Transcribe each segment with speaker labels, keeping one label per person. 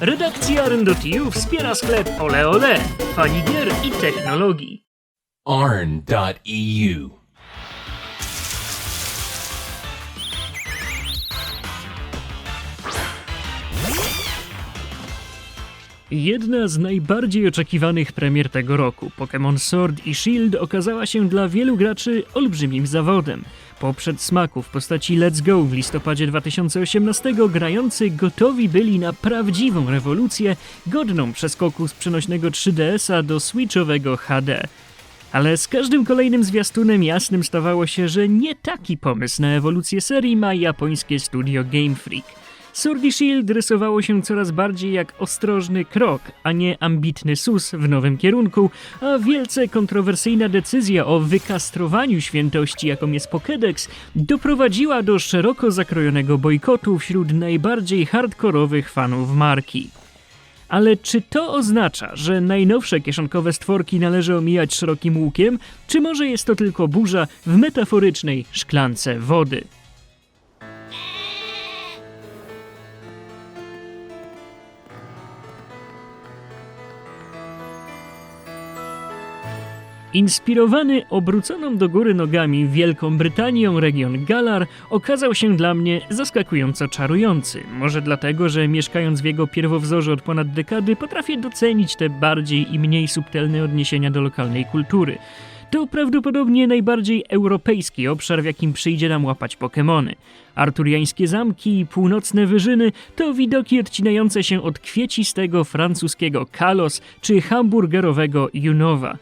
Speaker 1: Redakcja Arn.eu wspiera sklep Ole Ole, fani gier i technologii.
Speaker 2: arn.eu.
Speaker 1: Jedna z najbardziej oczekiwanych premier tego roku, Pokémon Sword i Shield, okazała się dla wielu graczy olbrzymim zawodem. Po przedsmaku w postaci Let's Go w listopadzie 2018 grający gotowi byli na prawdziwą rewolucję, godną przeskoku z przenośnego 3DS-a do switchowego HD. Ale z każdym kolejnym zwiastunem jasnym stawało się, że nie taki pomysł na ewolucję serii ma japońskie studio Game Freak. Sword Shield rysowało się coraz bardziej jak ostrożny krok, a nie ambitny sus w nowym kierunku, a wielce kontrowersyjna decyzja o wykastrowaniu świętości, jaką jest Pokédex, doprowadziła do szeroko zakrojonego bojkotu wśród najbardziej hardkorowych fanów marki. Ale czy to oznacza, że najnowsze kieszonkowe stworki należy omijać szerokim łukiem, czy może jest to tylko burza w metaforycznej szklance wody? Inspirowany obróconą do góry nogami Wielką Brytanią region Galar okazał się dla mnie zaskakująco czarujący. Może dlatego, że mieszkając w jego pierwowzorze od ponad dekady potrafię docenić te bardziej i mniej subtelne odniesienia do lokalnej kultury. To prawdopodobnie najbardziej europejski obszar, w jakim przyjdzie nam łapać Pokemony. Arturiańskie zamki i północne wyżyny to widoki odcinające się od kwiecistego francuskiego Kalos czy hamburgerowego Junowa.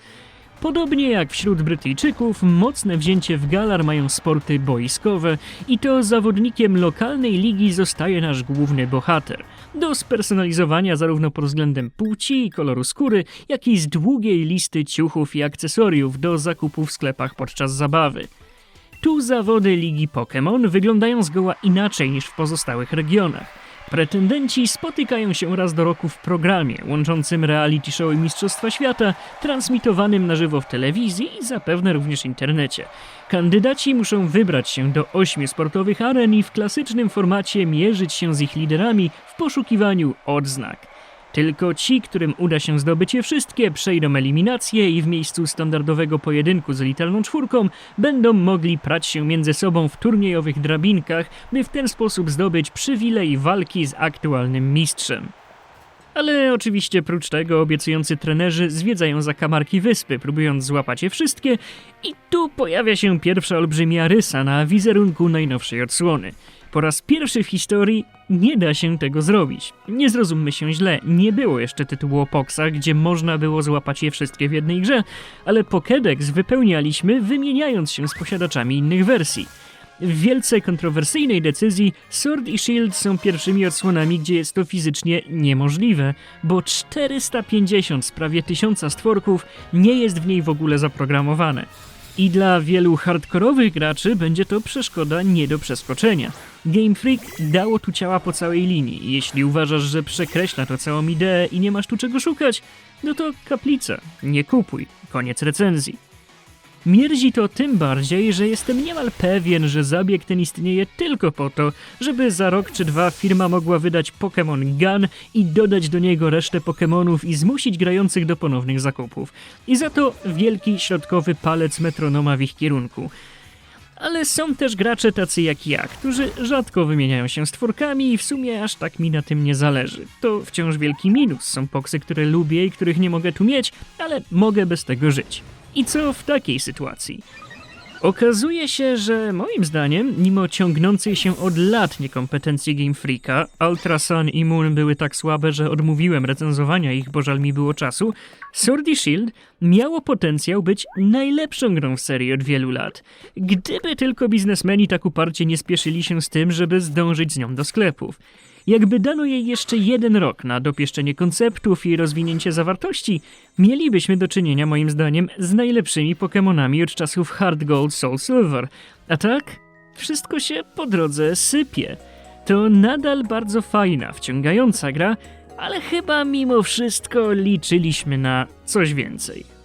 Speaker 1: Podobnie jak wśród Brytyjczyków, mocne wzięcie w galar mają sporty boiskowe i to zawodnikiem lokalnej ligi zostaje nasz główny bohater. Do spersonalizowania zarówno pod względem płci i koloru skóry, jak i z długiej listy ciuchów i akcesoriów do zakupu w sklepach podczas zabawy. Tu zawody Ligi Pokémon wyglądają zgoła inaczej niż w pozostałych regionach. Pretendenci spotykają się raz do roku w programie łączącym reality show i Mistrzostwa Świata, transmitowanym na żywo w telewizji i zapewne również internecie. Kandydaci muszą wybrać się do ośmiu sportowych aren i w klasycznym formacie mierzyć się z ich liderami w poszukiwaniu odznak. Tylko ci, którym uda się zdobyć je wszystkie, przejdą eliminację i w miejscu standardowego pojedynku z elitarną czwórką będą mogli prać się między sobą w turniejowych drabinkach, by w ten sposób zdobyć przywilej walki z aktualnym mistrzem. Ale oczywiście prócz tego obiecujący trenerzy zwiedzają zakamarki wyspy, próbując złapać je wszystkie i tu pojawia się pierwsza olbrzymia rysa na wizerunku najnowszej odsłony. Po raz pierwszy w historii nie da się tego zrobić. Nie zrozummy się źle, nie było jeszcze tytułu o Poxa, gdzie można było złapać je wszystkie w jednej grze, ale Pokédex wypełnialiśmy wymieniając się z posiadaczami innych wersji. W wielce kontrowersyjnej decyzji Sword i Shield są pierwszymi odsłonami, gdzie jest to fizycznie niemożliwe, bo 450 z prawie 1000 stworków nie jest w niej w ogóle zaprogramowane. I dla wielu hardkorowych graczy będzie to przeszkoda nie do przeskoczenia. Game Freak dało tu ciała po całej linii. Jeśli uważasz, że przekreśla to całą ideę i nie masz tu czego szukać, no to kaplica. Nie kupuj. Koniec recenzji. Mierzi to tym bardziej, że jestem niemal pewien, że zabieg ten istnieje tylko po to, żeby za rok czy dwa firma mogła wydać Pokémon Gun i dodać do niego resztę Pokémonów i zmusić grających do ponownych zakupów. I za to wielki środkowy palec metronoma w ich kierunku. Ale są też gracze tacy jak ja, którzy rzadko wymieniają się stworkami i w sumie aż tak mi na tym nie zależy. To wciąż wielki minus. Są poksy, które lubię i których nie mogę tu mieć, ale mogę bez tego żyć. I co w takiej sytuacji? Okazuje się, że moim zdaniem, mimo ciągnącej się od lat niekompetencji Game Freaka, Ultra Sun i Moon były tak słabe, że odmówiłem recenzowania ich, bo żal mi było czasu, Sword Shield miało potencjał być najlepszą grą w serii od wielu lat. Gdyby tylko biznesmeni tak uparcie nie spieszyli się z tym, żeby zdążyć z nią do sklepów. Jakby dano jej jeszcze jeden rok na dopieszczenie konceptów i rozwinięcie zawartości, mielibyśmy do czynienia moim zdaniem z najlepszymi Pokémonami od czasów Hard Gold Soul Silver. A tak, wszystko się po drodze sypie. To nadal bardzo fajna, wciągająca gra, ale chyba mimo wszystko liczyliśmy na coś więcej.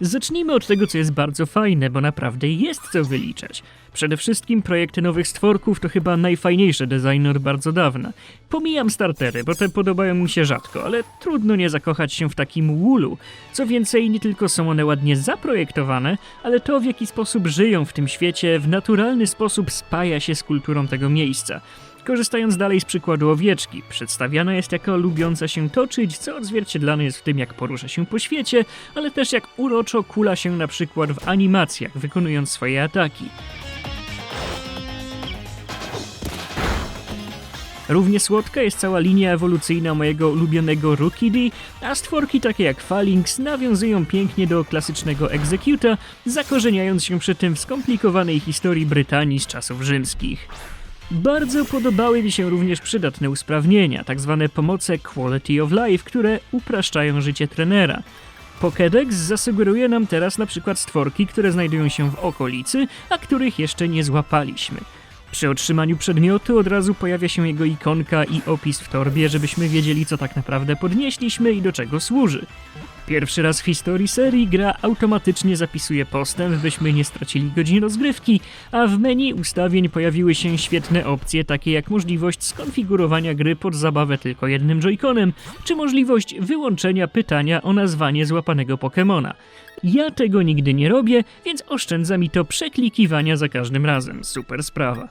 Speaker 1: Zacznijmy od tego, co jest bardzo fajne, bo naprawdę jest co wyliczać. Przede wszystkim projekty nowych stworków to chyba najfajniejszy design od bardzo dawna. Pomijam startery, bo te podobają mi się rzadko, ale trudno nie zakochać się w takim woolu. Co więcej, nie tylko są one ładnie zaprojektowane, ale to w jaki sposób żyją w tym świecie w naturalny sposób spaja się z kulturą tego miejsca. Korzystając dalej z przykładu owieczki, przedstawiana jest jako lubiąca się toczyć, co odzwierciedlane jest w tym, jak porusza się po świecie, ale też jak uroczo kula się na przykład w animacjach, wykonując swoje ataki. Równie słodka jest cała linia ewolucyjna mojego ulubionego Rookie a stworki takie jak Phalanx nawiązują pięknie do klasycznego Executa, zakorzeniając się przy tym w skomplikowanej historii Brytanii z czasów rzymskich. Bardzo podobały mi się również przydatne usprawnienia, tak zwane pomoce Quality of Life, które upraszczają życie trenera. Pokédex zasugeruje nam teraz na przykład stworki, które znajdują się w okolicy, a których jeszcze nie złapaliśmy. Przy otrzymaniu przedmiotu od razu pojawia się jego ikonka i opis w torbie, żebyśmy wiedzieli, co tak naprawdę podnieśliśmy i do czego służy. Pierwszy raz w historii serii gra automatycznie zapisuje postęp, byśmy nie stracili godzin rozgrywki, a w menu ustawień pojawiły się świetne opcje, takie jak możliwość skonfigurowania gry pod zabawę tylko jednym joyconem, czy możliwość wyłączenia pytania o nazwanie złapanego Pokemona. Ja tego nigdy nie robię, więc oszczędza mi to przeklikiwania za każdym razem. Super sprawa.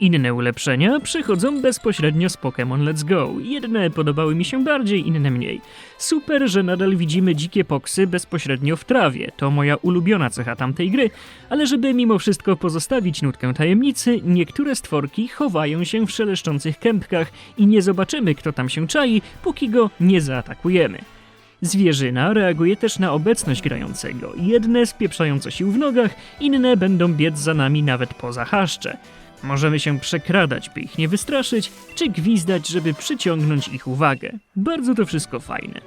Speaker 1: Inne ulepszenia przychodzą bezpośrednio z Pokémon Let's Go. Jedne podobały mi się bardziej, inne mniej. Super, że nadal widzimy dzikie poksy bezpośrednio w trawie. To moja ulubiona cecha tamtej gry, ale żeby mimo wszystko pozostawić nutkę tajemnicy, niektóre stworki chowają się w szeleszczących kępkach i nie zobaczymy, kto tam się czai, póki go nie zaatakujemy. Zwierzyna reaguje też na obecność grającego. Jedne spieprzają coś sił w nogach, inne będą biec za nami nawet poza haszcze. Możemy się przekradać, by ich nie wystraszyć, czy gwizdać, żeby przyciągnąć ich uwagę. Bardzo to wszystko fajne.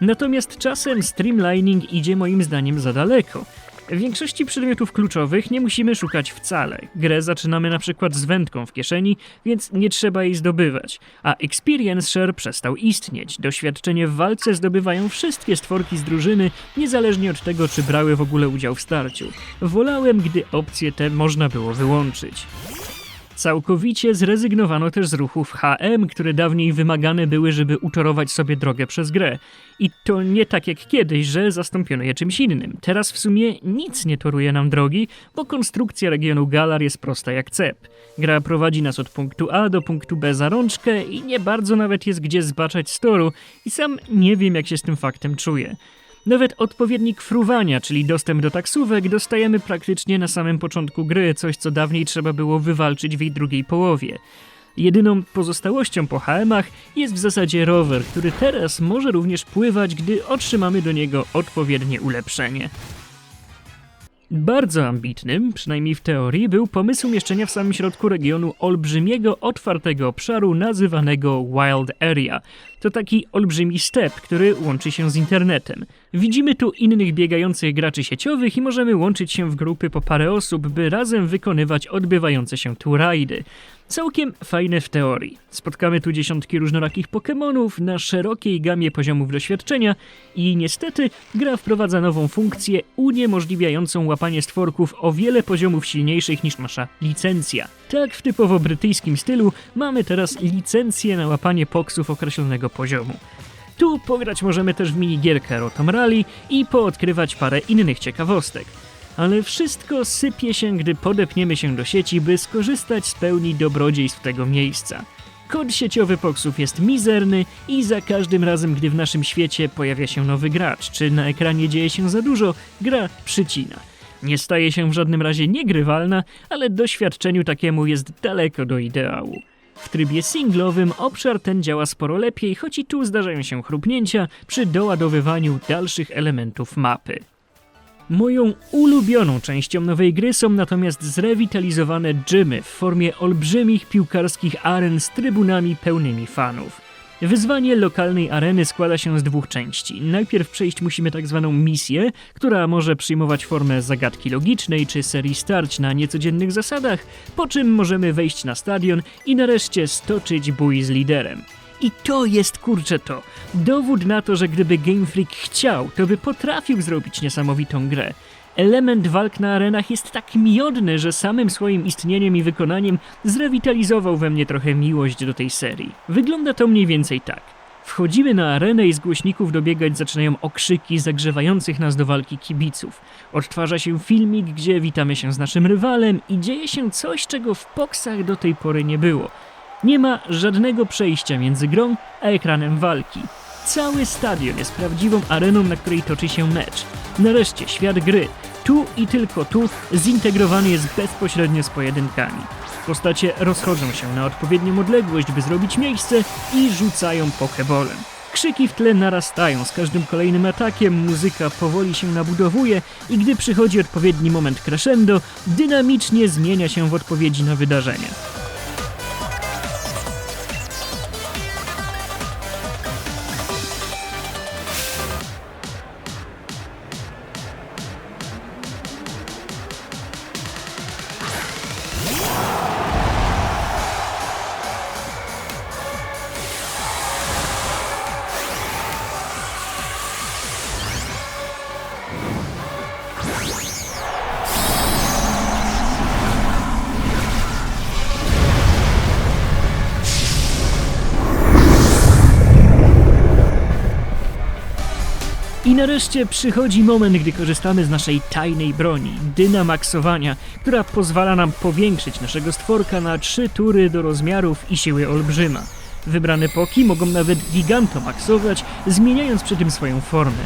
Speaker 1: Natomiast czasem streamlining idzie moim zdaniem za daleko. W większości przedmiotów kluczowych nie musimy szukać wcale. Grę zaczynamy na przykład z wędką w kieszeni, więc nie trzeba jej zdobywać. A Experience Share przestał istnieć. Doświadczenie w walce zdobywają wszystkie stworki z drużyny, niezależnie od tego, czy brały w ogóle udział w starciu. Wolałem, gdy opcje te można było wyłączyć. Całkowicie zrezygnowano też z ruchów HM, które dawniej wymagane były, żeby utorować sobie drogę przez grę. I to nie tak jak kiedyś, że zastąpiono je czymś innym. Teraz w sumie nic nie toruje nam drogi, bo konstrukcja regionu Galar jest prosta jak cep. Gra prowadzi nas od punktu A do punktu B za rączkę i nie bardzo nawet jest gdzie zbaczać z toru i sam nie wiem jak się z tym faktem czuję. Nawet odpowiednik fruwania, czyli dostęp do taksówek, dostajemy praktycznie na samym początku gry, coś co dawniej trzeba było wywalczyć w jej drugiej połowie. Jedyną pozostałością po HM-ach jest w zasadzie rower, który teraz może również pływać, gdy otrzymamy do niego odpowiednie ulepszenie. Bardzo ambitnym, przynajmniej w teorii, był pomysł umieszczenia w samym środku regionu olbrzymiego, otwartego obszaru nazywanego Wild Area. To taki olbrzymi step, który łączy się z internetem. Widzimy tu innych biegających graczy sieciowych i możemy łączyć się w grupy po parę osób, by razem wykonywać odbywające się tu rajdy. Całkiem fajne w teorii. Spotkamy tu dziesiątki różnorakich Pokémonów na szerokiej gamie poziomów doświadczenia i niestety gra wprowadza nową funkcję uniemożliwiającą łapanie stworków o wiele poziomów silniejszych niż nasza licencja. Tak w typowo brytyjskim stylu mamy teraz licencję na łapanie poksów określonego poziomu. Tu pograć możemy też w minigierkę Rotom Rally i poodkrywać parę innych ciekawostek ale wszystko sypie się, gdy podepniemy się do sieci, by skorzystać z pełni dobrodziejstw tego miejsca. Kod sieciowy Poksów jest mizerny i za każdym razem, gdy w naszym świecie pojawia się nowy gracz, czy na ekranie dzieje się za dużo, gra przycina. Nie staje się w żadnym razie niegrywalna, ale doświadczeniu takiemu jest daleko do ideału. W trybie singlowym obszar ten działa sporo lepiej, choć i tu zdarzają się chrupnięcia przy doładowywaniu dalszych elementów mapy. Moją ulubioną częścią nowej gry są natomiast zrewitalizowane gymy w formie olbrzymich piłkarskich aren z trybunami pełnymi fanów. Wyzwanie lokalnej areny składa się z dwóch części. Najpierw przejść musimy tak zwaną misję, która może przyjmować formę zagadki logicznej czy serii starć na niecodziennych zasadach, po czym możemy wejść na stadion i nareszcie stoczyć bój z liderem. I to jest kurczę to. Dowód na to, że gdyby Game Freak chciał, to by potrafił zrobić niesamowitą grę. Element walk na arenach jest tak miodny, że samym swoim istnieniem i wykonaniem zrewitalizował we mnie trochę miłość do tej serii. Wygląda to mniej więcej tak. Wchodzimy na arenę i z głośników dobiegać zaczynają okrzyki zagrzewających nas do walki kibiców. Odtwarza się filmik, gdzie witamy się z naszym rywalem i dzieje się coś, czego w boksach do tej pory nie było. Nie ma żadnego przejścia między grą a ekranem walki. Cały stadion jest prawdziwą areną, na której toczy się mecz. Nareszcie świat gry, tu i tylko tu, zintegrowany jest bezpośrednio z pojedynkami. Postacie rozchodzą się na odpowiednią odległość, by zrobić miejsce i rzucają pokebolem. Krzyki w tle narastają z każdym kolejnym atakiem, muzyka powoli się nabudowuje i gdy przychodzi odpowiedni moment crescendo, dynamicznie zmienia się w odpowiedzi na wydarzenia. I nareszcie przychodzi moment, gdy korzystamy z naszej tajnej broni, dynamaxowania, która pozwala nam powiększyć naszego stworka na trzy tury do rozmiarów i siły olbrzyma. Wybrane poki mogą nawet gigantomaxować, zmieniając przy tym swoją formę.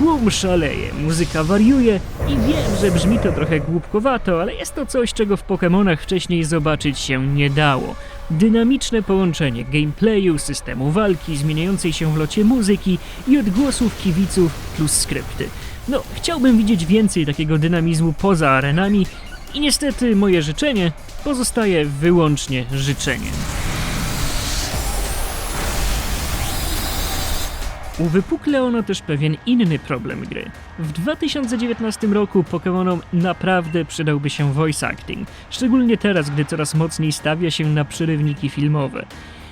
Speaker 1: Tłum szaleje, muzyka wariuje i wiem, że brzmi to trochę głupkowato, ale jest to coś, czego w Pokémonach wcześniej zobaczyć się nie dało. Dynamiczne połączenie gameplayu, systemu walki, zmieniającej się w locie muzyki i odgłosów kibiców plus skrypty. No, chciałbym widzieć więcej takiego dynamizmu poza arenami i niestety moje życzenie pozostaje wyłącznie życzeniem. Uwypukla ono też pewien inny problem gry. W 2019 roku Pokémonom naprawdę przydałby się voice acting, szczególnie teraz, gdy coraz mocniej stawia się na przerywniki filmowe.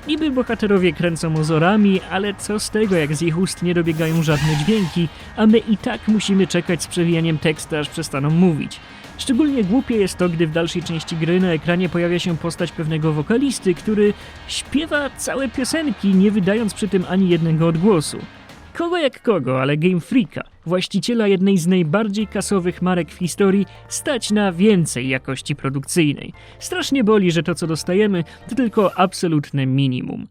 Speaker 1: Niby bohaterowie kręcą ozorami, ale co z tego, jak z ich ust nie dobiegają żadne dźwięki, a my i tak musimy czekać z przewijaniem tekstu, aż przestaną mówić. Szczególnie głupie jest to, gdy w dalszej części gry na ekranie pojawia się postać pewnego wokalisty, który śpiewa całe piosenki, nie wydając przy tym ani jednego odgłosu. Kogo jak kogo, ale Game Freaka, właściciela jednej z najbardziej kasowych marek w historii, stać na więcej jakości produkcyjnej. Strasznie boli, że to co dostajemy to tylko absolutne minimum.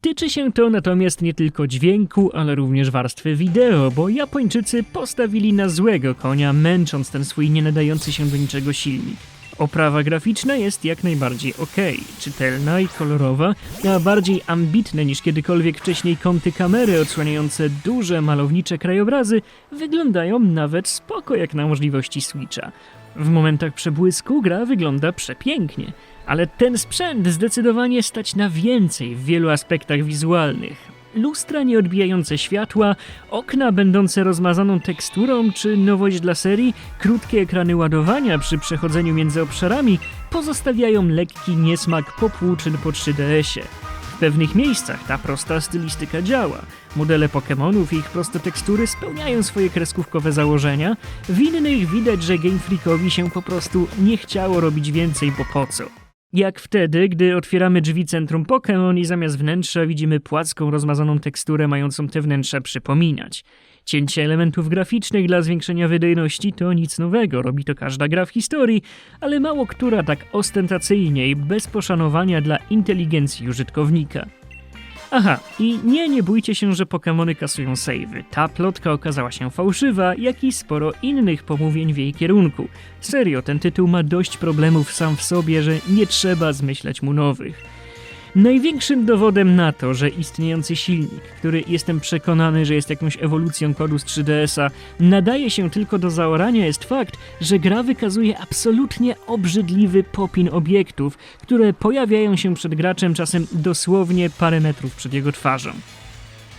Speaker 1: Tyczy się to natomiast nie tylko dźwięku, ale również warstwy wideo, bo Japończycy postawili na złego konia, męcząc ten swój nie nadający się do niczego silnik. Oprawa graficzna jest jak najbardziej ok, czytelna i kolorowa, a bardziej ambitne niż kiedykolwiek wcześniej kąty kamery odsłaniające duże malownicze krajobrazy wyglądają nawet spoko jak na możliwości Switcha. W momentach przebłysku gra wygląda przepięknie, ale ten sprzęt zdecydowanie stać na więcej w wielu aspektach wizualnych lustra nieodbijające światła, okna będące rozmazaną teksturą, czy nowość dla serii, krótkie ekrany ładowania przy przechodzeniu między obszarami pozostawiają lekki niesmak popłuczyn po 3DS-ie. W pewnych miejscach ta prosta stylistyka działa. Modele Pokémonów i ich proste tekstury spełniają swoje kreskówkowe założenia, w innych widać, że Game Freakowi się po prostu nie chciało robić więcej, bo po co. Jak wtedy, gdy otwieramy drzwi centrum Pokémon i zamiast wnętrza widzimy płaską, rozmazaną teksturę mającą te wnętrza przypominać. Cięcie elementów graficznych dla zwiększenia wydajności to nic nowego, robi to każda gra w historii, ale mało która tak ostentacyjnie i bez poszanowania dla inteligencji użytkownika. Aha, i nie, nie bójcie się, że Pokémony kasują savey. Ta plotka okazała się fałszywa, jak i sporo innych pomówień w jej kierunku. Serio, ten tytuł ma dość problemów sam w sobie, że nie trzeba zmyślać mu nowych. Największym dowodem na to, że istniejący silnik, który jestem przekonany, że jest jakąś ewolucją kodu z 3DS-a, nadaje się tylko do zaorania, jest fakt, że gra wykazuje absolutnie obrzydliwy popin obiektów, które pojawiają się przed graczem czasem dosłownie parę metrów przed jego twarzą.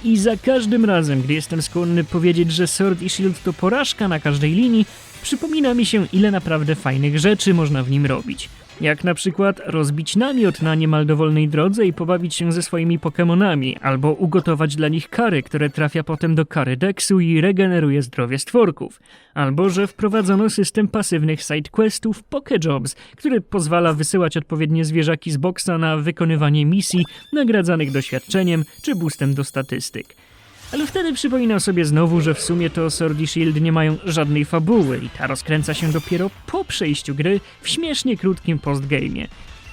Speaker 1: I za każdym razem, gdy jestem skłonny powiedzieć, że Sword i Shield to porażka na każdej linii, przypomina mi się, ile naprawdę fajnych rzeczy można w nim robić. Jak na przykład rozbić namiot na niemal dowolnej drodze i pobawić się ze swoimi Pokemonami, albo ugotować dla nich kary, które trafia potem do kary Dexu i regeneruje zdrowie stworków. Albo że wprowadzono system pasywnych sidequestów Pokejobs, który pozwala wysyłać odpowiednie zwierzaki z boksa na wykonywanie misji nagradzanych doświadczeniem czy boostem do statystyk. Ale wtedy przypominam sobie znowu, że w sumie to Sword i Shield nie mają żadnej fabuły i ta rozkręca się dopiero po przejściu gry w śmiesznie krótkim postgame'ie.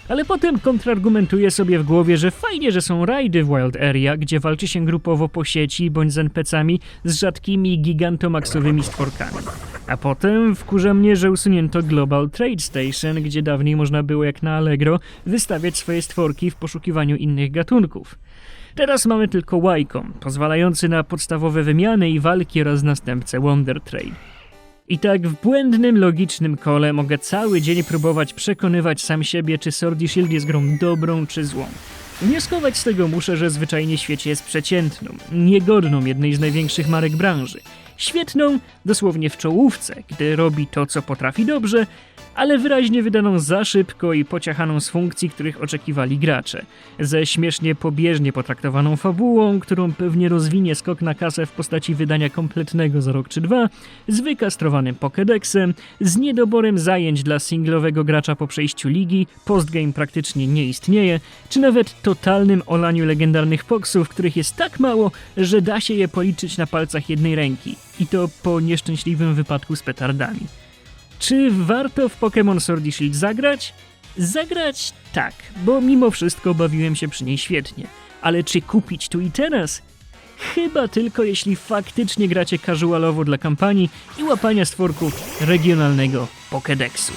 Speaker 1: Ale potem kontrargumentuję sobie w głowie, że fajnie, że są rajdy w Wild Area, gdzie walczy się grupowo po sieci bądź z NPC-ami z rzadkimi gigantomaksowymi stworkami. A potem wkurza mnie, że usunięto Global Trade Station, gdzie dawniej można było jak na Allegro wystawiać swoje stworki w poszukiwaniu innych gatunków. Teraz mamy tylko Wycom, pozwalający na podstawowe wymiany i walki oraz następcę Wonder Trade. I tak w błędnym, logicznym kole mogę cały dzień próbować przekonywać sam siebie, czy Sword i Shield jest grą dobrą czy złą. Wnioskować z tego muszę, że zwyczajnie świecie jest przeciętną, niegodną jednej z największych marek branży. Świetną, dosłownie w czołówce, gdy robi to, co potrafi dobrze, ale wyraźnie wydaną za szybko i pociachaną z funkcji, których oczekiwali gracze. Ze śmiesznie pobieżnie potraktowaną fabułą, którą pewnie rozwinie skok na kasę w postaci wydania kompletnego za rok czy dwa, z wykastrowanym Pokédexem, z niedoborem zajęć dla singlowego gracza po przejściu ligi, postgame praktycznie nie istnieje, czy nawet totalnym olaniu legendarnych poksów, których jest tak mało, że da się je policzyć na palcach jednej ręki. I to po nieszczęśliwym wypadku z petardami. Czy warto w Pokémon Sword i Shield zagrać? Zagrać tak, bo mimo wszystko bawiłem się przy niej świetnie. Ale czy kupić tu i teraz? Chyba tylko jeśli faktycznie gracie casualowo dla kampanii i łapania stworków regionalnego Pokédexu.